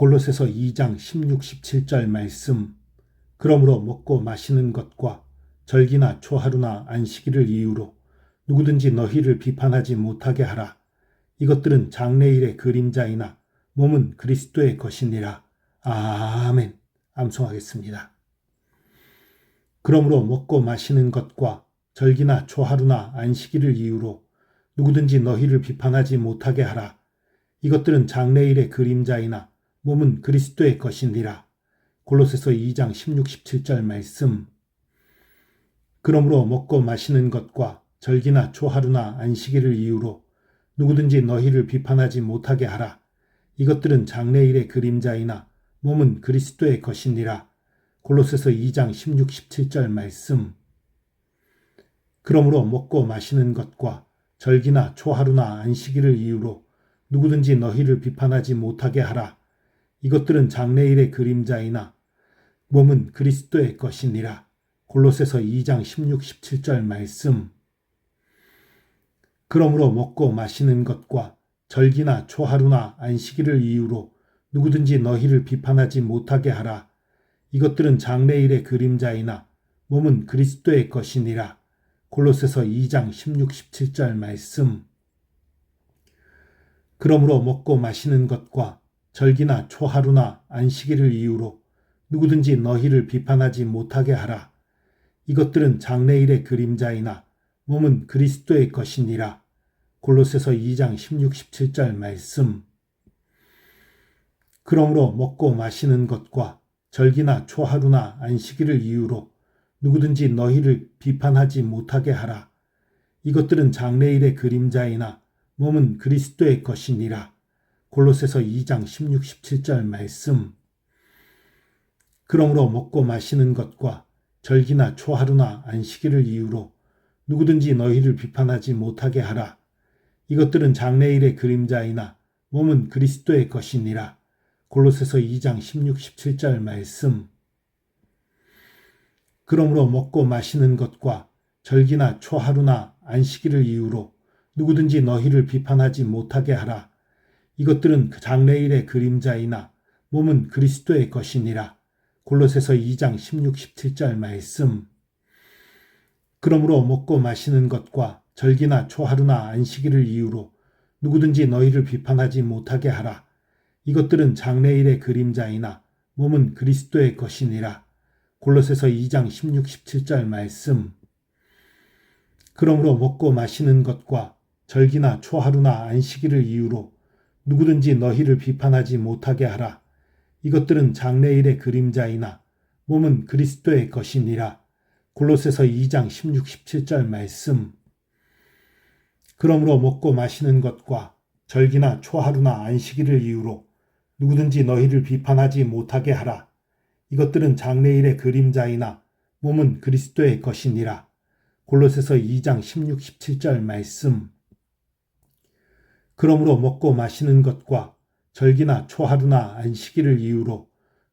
골로새서 2장 16, 17절 말씀. 그러므로 먹고 마시는 것과 절기나 초하루나 안식일을 이유로 누구든지 너희를 비판하지 못하게 하라. 이것들은 장래일의 그림자이나 몸은 그리스도의 것이니라. 아멘. 암송하겠습니다. 그러므로 먹고 마시는 것과 절기나 초하루나 안식일을 이유로 누구든지 너희를 비판하지 못하게 하라. 이것들은 장래일의 그림자이나 몸은 그리스도의 것이니라. 골로새서 2장 16, 17절 말씀. 그러므로 먹고 마시는 것과 절기나 초하루나 안식일을 이유로 누구든지 너희를 비판하지 못하게 하라. 이것들은 장래일의 그림자이나 몸은 그리스도의 것이니라. 골로새서 2장 16, 17절 말씀. 그러므로 먹고 마시는 것과 절기나 초하루나 안식일을 이유로 누구든지 너희를 비판하지 못하게 하라. 이것들은 장래일의 그림자이나 몸은 그리스도의 것이니라. 골로새서 2장 16, 17절 말씀. 그러므로 먹고 마시는 것과 절기나 초하루나 안식일을 이유로 누구든지 너희를 비판하지 못하게 하라. 이것들은 장래일의 그림자이나 몸은 그리스도의 것이니라. 골로새서 2장 16, 17절 말씀. 그러므로 먹고 마시는 것과 절기나 초하루나 안식일을 이유로 누구든지 너희를 비판하지 못하게 하라. 이것들은 장래일의 그림자이나 몸은 그리스도의 것이니라. 골로새서 2장 16, 17절 말씀. 그러므로 먹고 마시는 것과 절기나 초하루나 안식일을 이유로 누구든지 너희를 비판하지 못하게 하라. 이것들은 장래일의 그림자이나 몸은 그리스도의 것이니라. 골로새서 2장 16, 17절 말씀. 그러므로 먹고 마시는 것과 절기나 초하루나 안식일을 이유로 누구든지 너희를 비판하지 못하게 하라. 이것들은 장래일의 그림자이나 몸은 그리스도의 것이니라. 골로새서 2장 16, 17절 말씀. 그러므로 먹고 마시는 것과 절기나 초하루나 안식일을 이유로 누구든지 너희를 비판하지 못하게 하라. 이것들은 그 장래일의 그림자이나 몸은 그리스도의 것이니라. 골로새서 2장 16, 17절 말씀. 그러므로 먹고 마시는 것과 절기나 초하루나 안식일을 이유로 누구든지 너희를 비판하지 못하게 하라. 이것들은 장래일의 그림자이나 몸은 그리스도의 것이니라. 골로새서 2장 16, 17절 말씀. 그러므로 먹고 마시는 것과 절기나 초하루나 안식일을 이유로 누구든지 너희를 비판하지 못하게 하라. 이것들은 장래일의 그림자이나 몸은 그리스도의 것이니라. 골로새서 2장 16, 17절 말씀. 그러므로 먹고 마시는 것과 절기나 초하루나 안식일을 이유로 누구든지 너희를 비판하지 못하게 하라. 이것들은 장래일의 그림자이나 몸은 그리스도의 것이니라. 골로새서 2장 16, 17절 말씀. 그러므로 먹고 마시는 것과 절기나 초하루나 안식일을 이유로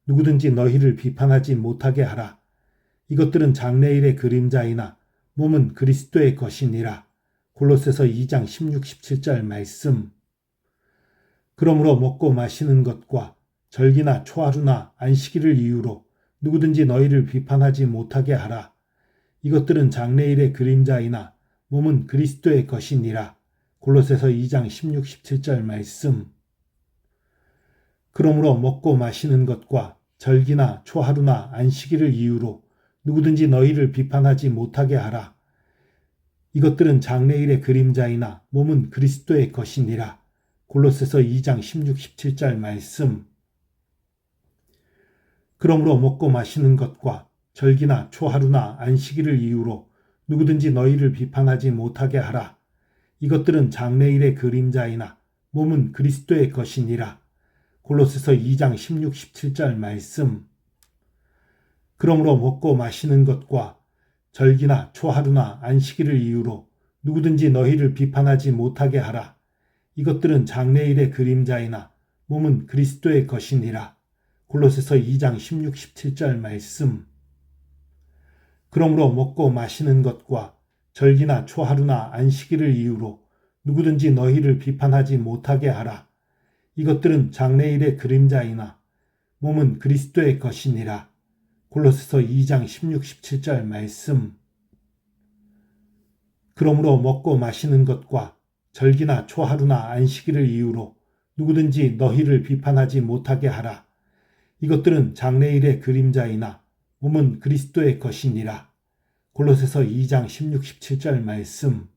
누구든지 너희를 비판하지 못하게 하라. 이것들은 장래일의 그림자이나 몸은 그리스도의 것이니라. 골로새서 2장 16, 17절 말씀. 그러므로 먹고 마시는 것과 절기나 초하루나 안식일을 이유로 누구든지 너희를 비판하지 못하게 하라. 이것들은 장래일의 그림자이나 몸은 그리스도의 것이니라. 골로새서 2장 16, 17절 말씀. 그러므로 먹고 마시는 것과 절기나 초하루나 안식일을 이유로 누구든지 너희를 비판하지 못하게 하라. 이것들은 장래일의 그림자이나 몸은 그리스도의 것이니라. 골로새서 2장 16, 17절 말씀. 그러므로 먹고 마시는 것과 절기나 초하루나 안식일을 이유로 누구든지 너희를 비판하지 못하게 하라. 이것들은 장래일의 그림자이나 몸은 그리스도의 것이니라. 골로새서 2장 16, 17절 말씀. 그러므로 먹고 마시는 것과 절기나 초하루나 안식일을 이유로 누구든지 너희를 비판하지 못하게 하라. 이것들은 장래일의 그림자이나 몸은 그리스도의 것이니라. 골로새서 2장 16, 17절 말씀. 그러므로 먹고 마시는 것과 절기나 초하루나 안식일을 이유로 누구든지 너희를 비판하지 못하게 하라. 이것들은 장래일의 그림자이나 몸은 그리스도의 것이니라. 골로새서 2장 16, 17절 말씀. 그러므로 먹고 마시는 것과 절기나 초하루나 안식일을 이유로 누구든지 너희를 비판하지 못하게 하라. 이것들은 장래일의 그림자이나 몸은 그리스도의 것이니라. 골로새서 2장 16, 17절 말씀.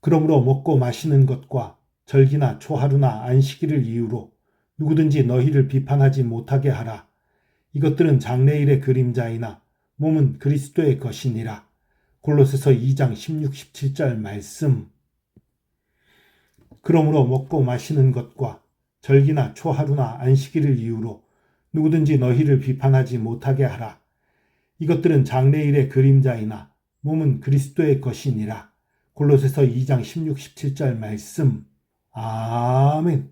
그러므로 먹고 마시는 것과 절기나 초하루나 안식일을 이유로 누구든지 너희를 비판하지 못하게 하라. 이것들은 장래일의 그림자이나 몸은 그리스도의 것이니라. 골로새서 2장 16, 17절 말씀. 그러므로 먹고 마시는 것과 절기나 초하루나 안식일을 이유로 누구든지 너희를 비판하지 못하게 하라. 이것들은 장래일의 그림자이나 몸은 그리스도의 것이니라. 골로새서 2장 16, 17절 말씀. 아멘.